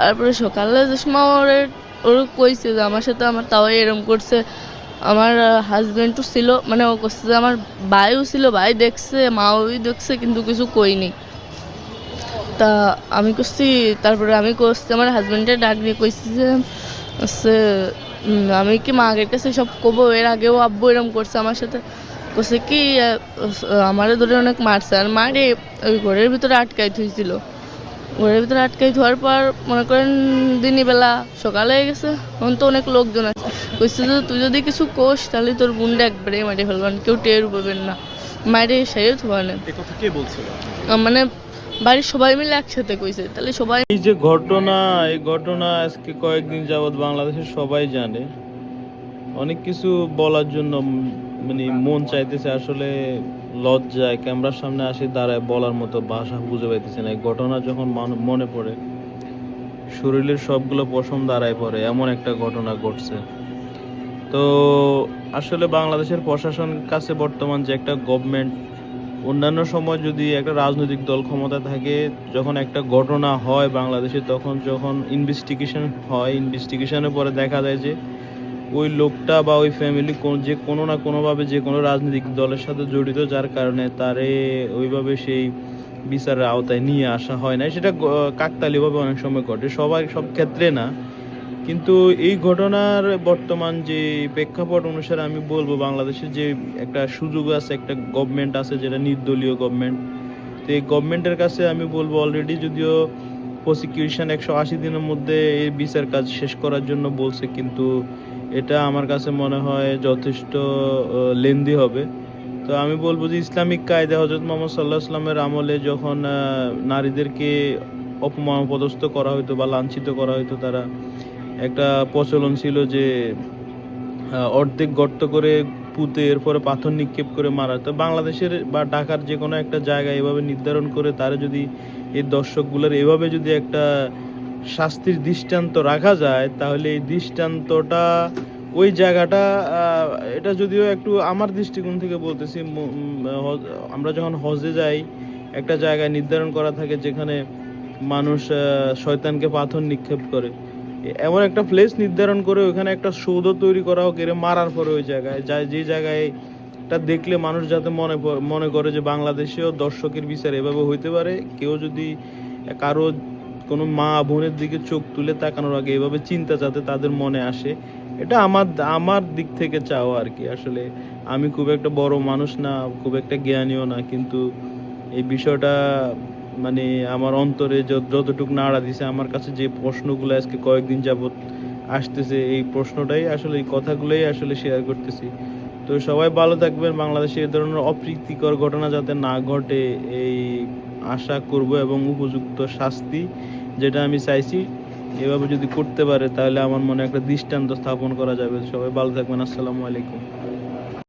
তারপরে সকালে যে সময় ওরে ওর কইছে যে আমার সাথে আমার তাও এরম করছে। আমার হাজবেন্ডও ছিল মানে ও করছে যে আমার ভাইও ছিল ভাই দেখছে মাও দেখছে কিন্তু কিছু কইনি। তা আমি করছি তারপরে আমি করছি আমার হাজবেন্ডের ডাক দিয়ে কইছি যে উম, আমি কি মাগের কাছে সব কবো এর আগেও আব্বু এরম করছে আমার সাথে। করছে কি আমারে ধরে অনেক মারছে। আর মারে ওই ঘরের ভিতরে আটকাই থুইছিল। ঘরের ভিতরে আটকাই ধোয়ার পর মনে করেন দিনই বেলা সকালে হয়ে গেছে তখন তো অনেক লোকজন আছে। কইছে যে তুই যদি কিছু কোষ তাহলে তোর বুনটা একবারে মারি ফেলবান কেউ টের পাবেন না। মারে সেও থোয়া না এ কথা কে বলছিল? মানে বাড়ির সবাই মিলে একসাথে কইছে তাহলে সবাই এই যে ঘটনা এই ঘটনা আজকে কয়েকদিন যাবৎ বাংলাদেশের সবাই জানে। অনেক কিছু বলার জন্য মানে মন চাইতেছে আসলে লজ্জায় ক্যামেরার সামনে আসি দাঁড়ায় বলার মতো ভাষা বুঝে পাইতেছে না। এই ঘটনা যখন মান- পড়ে, শরীরের সবগুলো পশম দাঁড়ায় পড়ে, এমন একটা ঘটনা ঘটছে। তো আসলে বাংলাদেশের প্রশাসন কাছে বর্তমান যে একটা গভর্নমেন্ট অন্যান্য সময় যদি একটা রাজনৈতিক দল ক্ষমতা থাকে, যখন একটা ঘটনা হয় বাংলাদেশে, তখন যখন ইনভেস্টিগেশন হয় ইনভেস্টিগেশনের পরে দেখা যায় যে ওই লোকটা বা ওই ফ্যামিলি যে কোনো না কোনোভাবে যে কোনো রাজনৈতিক দলের সাথে জড়িত, যার কারণে তারে ওইভাবে সেই বিচারের আওতায় নিয়ে আসা হয় না সেটা কাকতালীয়ভাবে অনেক সময় ঘটে, সবাই সব ক্ষেত্রে না। কিন্তু এই ঘটনার বর্তমান যে প্রেক্ষাপট অনুসারে আমি বলব বাংলাদেশে যে একটা সুযোগ আছে, একটা গভর্নমেন্ট আছে যেটা নির্দলীয় গভর্নমেন্ট তো এই গভর্নমেন্টের কাছে আমি বলব অলরেডি যদিও প্রসিকিউশন একশো আশি দিনের মধ্যে এই বিচার কাজ শেষ করার জন্য বলছে, কিন্তু এটা আমার কাছে মনে হয় যথেষ্ট লেন্দি হবে। তো আমি বলব যে ইসলামিক কায়দা হজরত মোহাম্মদ সাল্লাহ ইসলামের আমলে যখন নারীদেরকে অপমান পদস্থ করা হতো বা লাঞ্ছিত করা হতো তারা একটা প্রচলন ছিল যে অর্ধেক গর্ত করে পুঁতে এরপরে পাথর নিক্ষেপ করে মারা। তো বাংলাদেশের বা ঢাকার যে কোনো একটা জায়গা এভাবে নির্ধারণ করে তারা যদি এই দর্শকগুলোর এভাবে যদি একটা শাস্তির দৃষ্টান্ত রাখা যায়, তাহলে এই দৃষ্টান্তটা ওই জায়গাটা এটা যদিও একটু আমার দৃষ্টিকোণ থেকে বলতেছি আমরা যখন হজে যাই, একটা জায়গায় নির্ধারণ করা থাকে যেখানে মানুষ শয়তানকে পাথর নিক্ষেপ করে। এমন একটা প্লেস নির্ধারণ করে ওখানে একটা সৌধ তৈরি করা হোক, এর মারার পরে ওই জায়গায় যা যে জায়গায় এটা দেখলে মানুষ যাতে মনে মনে করে যে বাংলাদেশেও দর্শকের বিচার এভাবে হইতে পারে। কেউ যদি কারও কোনো মা বোনের দিকে চোখ তুলে তাকানোর আগে এভাবে চিন্তা যাতে তাদের মনে আসে, এটা আমার আমার দিক থেকে চাও আর কি। আসলে আমি খুব একটা বড় মানুষ না, খুব একটা জ্ঞানীও না, কিন্তু এই বিষয়টা মানে আমার অন্তরে যত- যতটুকু নাড়া দিছে, আমার কাছে যে প্রশ্নগুলো আজকে কয়েকদিন যাবত আসতেছে, এই প্রশ্নটাই আসলে, এই কথাগুলোই আসলে শেয়ার করতেছি। তো সবাই ভালো থাকবেন, বাংলাদেশে এ ধরনের অপ্রীতিকর ঘটনা যাতে না ঘটে, এই আশা করব এবং উপযুক্ত শাস্তি যেটা আমি চাইছি, এভাবে যদি করতে পারে, তাহলে আমার মনে একটা দৃষ্টান্ত স্থাপন করা যাবে। সবাই ভালো থাকবেন, আসসালামু আলাইকুম।